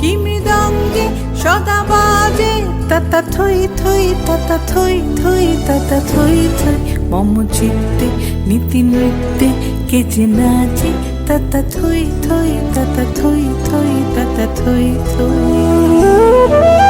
কি মৃদঙ্গে সদা বাজে। তাতা থই থই তাতা থই থই তাতা থই থই। মম চিত্তে নীতি নৃত্যে কে যে নাচে। তাতা থই থই তাতা থই থই তাতা থই থই।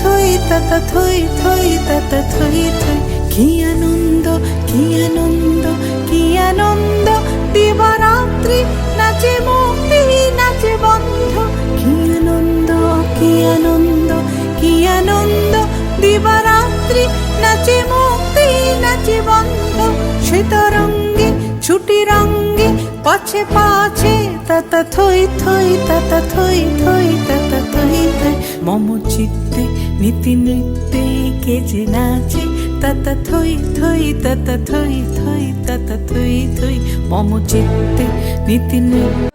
থই তাতা থই থই তাতা থই থই। কি আনন্দ কি আনন্দ কি আনন্দ। দিবারাত্রি নাচে মুক্তি নাচে বন্ধ। কি আনন্দ কি আনন্দ কি আনন্দ। দিবারাত্রি নাচে মুক্তি নাচে বন্ধ। শীতরঙ্গে ছুটি রঙ্গে পাছে পাছে তাতা থই থই তাতা থই থই থই মম চিত্তে, নীতি নৃত্যে কে যে নাচে, তাতা থই থই, তাতা থই থই, তাতা থই থই। মম চিত্তে, নীতি নৃত্যে